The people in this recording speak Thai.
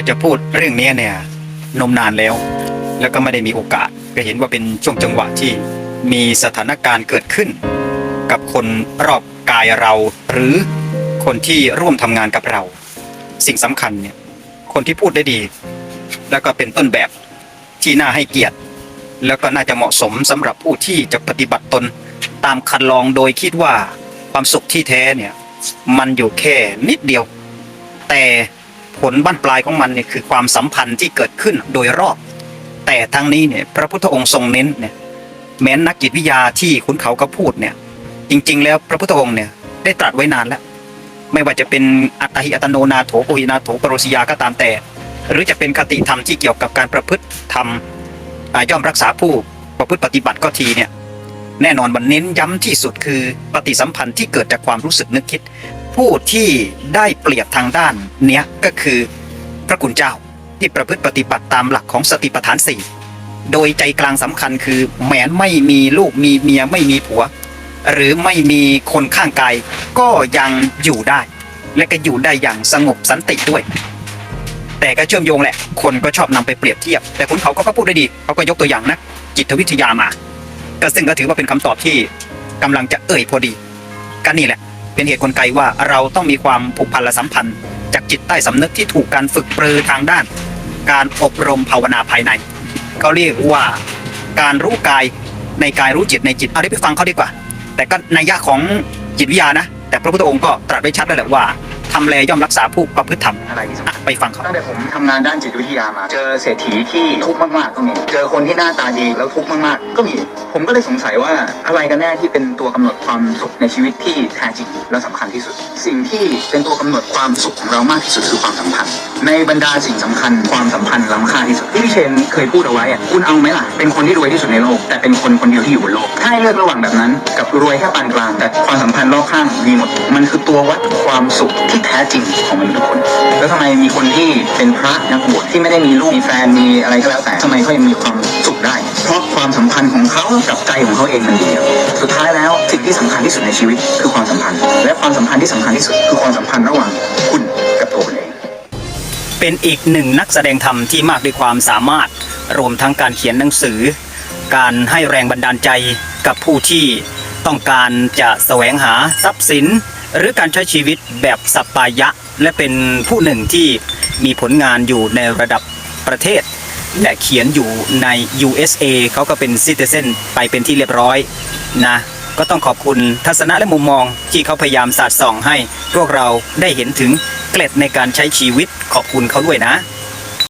ากจะพูดเรื่องนี้เนี่ยนมนานแล้ว แล้วก็ไม่ได้มีโอกาสก็เห็นว่าเป็นช่วงจังหวะที่มีสถานการณ์เกิดขึ้น กับคนรอบกายเรา หรือคนที่ร่วมทำงานกับเรา สิ่งสำคัญเนี่ยคนที่พูดได้ดี แล้วก็เป็นต้นแบบที่น่าให้เกียรติ แล้วก็น่าจะเหมาะสมสำหรับผู้ที่จะปฏิบัติตนตามคันลองโดยคิดว่าความสุขที่แท้เนี่ยมันอยู่แค่นิดเดียว แต่ ผลบั้นปลายของมันเนี่ยคือความสัมพันธ์ที่เกิดขึ้นโดยรอบ แต่ทั้งนี้เนี่ยพระพุทธองค์ทรงเน้นเนี่ยแม้นนักจิตวิทยาที่คุณเขาก็พูดเนี่ยจริง ๆ แล้วพระพุทธองค์เนี่ยได้ตรัสไว้นานแล้ว ไม่ว่าจะเป็นอัตถิอัตโนนาโถโกหินาโถปรสิยาก็ตามแต่ หรือจะเป็นคติธรรมที่เกี่ยวกับการประพฤติธรรมย่อมรักษาผู้ประพฤติปฏิบัติก็ทีเนี่ยแน่นอนมันเน้นย้ำที่สุดคือปฏิสัมพันธ์ที่เกิดจากความรู้สึกนึกคิด ผู้ที่ได้เปรียบทางด้านเนี้ยก็คือพระคุณเจ้าที่ประพฤติปฏิบัติตามหลักของสติปัฏฐานสี่โดยใจกลางสำคัญคือแม้นไม่มีลูกมีเมียไม่มีผัว หรือไม่มีคนข้างกายก็ยังอยู่ได้ และก็อยู่ได้อย่างสงบสันติด้วย แต่ก็เชื่อมโยงแหละ คนก็ชอบนำไปเปรียบเทียบ แต่คนเขาก็พูดได้ดีเขาก็ยกตัวอย่างนักจิตวิทยามาก็ซึ่งก็ถือว่าเป็นคำตอบที่กำลังจะเอ่ยพอดีก็นี่แหละ เป็นเหตุกลไกว่าเราต้องมีความผูกพันและสัมพันธ์ จากจิตใต้สำนึกที่ถูกการฝึกปรือทางด้าน การอบรมภาวนาภายในเขาเรียกว่าการรู้กายในกายรู้จิตในจิตเอาได้ไปฟังเขาดีกว่า แต่ก็ในยยะของจิตวิทยานะ แต่พระพุทธองค์ก็ตรัสไว้ชัดแล้วแหละว่า ทำแลย่อมรักษาผู้ประพฤติธรรมอะไรที่สำคัญอะไปฟังเขา ตั้งแต่ผมทำงานด้านจิตวิทยามา เจอเศรษฐีที่ทุกข์มากๆก็มี เจอคนที่หน้าตาดีแล้วทุกข์มากๆ ก็มี ผมก็เลยสงสัยว่าอะไรกันแน่ที่เป็นตัวกำหนดความสุขในชีวิตที่แท้จริงและสำคัญที่สุด สิ่งที่เป็นตัวกำหนดความสุขของเรามากที่สุดคือความสัมพันธ์ ในบรรดาสิ่งสำคัญความสัมพันธ์ล้ำค่าที่สุดที่พี่เชนเคยพูดเอาไว้อะคุณเอาไหมล่ะ เป็นคนที่รวยที่สุดในโลก แต่เป็นคนคนเดียวที่อยู่บนโลก ถ้าให้เลือกระหว่างแบบนั้น กับรวยแค่ปานกลางแต่ความสัมพันธ์รอบข้างดีหมด มันคือตัววัดความสุขที่แท้จริงของมนุษย์ทุกคน แล้วทำไมมีคนที่เป็นพระนักบวชที่ไม่ได้มีลูกมีแฟนมีอะไรก็แล้วแต่ทำไมเขายังมีความสุขได้ เพราะความสัมพันธ์ของเขากับใจของเขาเองมันดีสุดท้ายแล้วสิ่งที่สำคัญที่สุดในชีวิตคือความสัมพันธ์ และความสัมพันธ์ที่สำคัญที่สุดคือความสัมพันธ์ระหว่างคุณกับตัวคุณเองเป็นอีกหนึ่งนักแสดงธรรมที่มากด้วยความสามารถ รวมทั้งการเขียนหนังสือ การให้แรงบันดาลใจกับผู้ที่ต้องการจะแสวงหาทรัพย์สิน หรือการใช้ชีวิตแบบสัปปายะ และเป็นผู้หนึ่งที่มีผลงานอยู่ในระดับประเทศ และเขียนอยู่ใน USA เขาก็เป็นซิติเซนไปเป็นที่เรียบร้อยนะก็ต้องขอบคุณทัศนะและมุมมองที่เขาพยายามสาดส่องให้พวกเราได้เห็นถึงเกล็ดในการใช้ชีวิตขอบคุณเขาด้วยนะ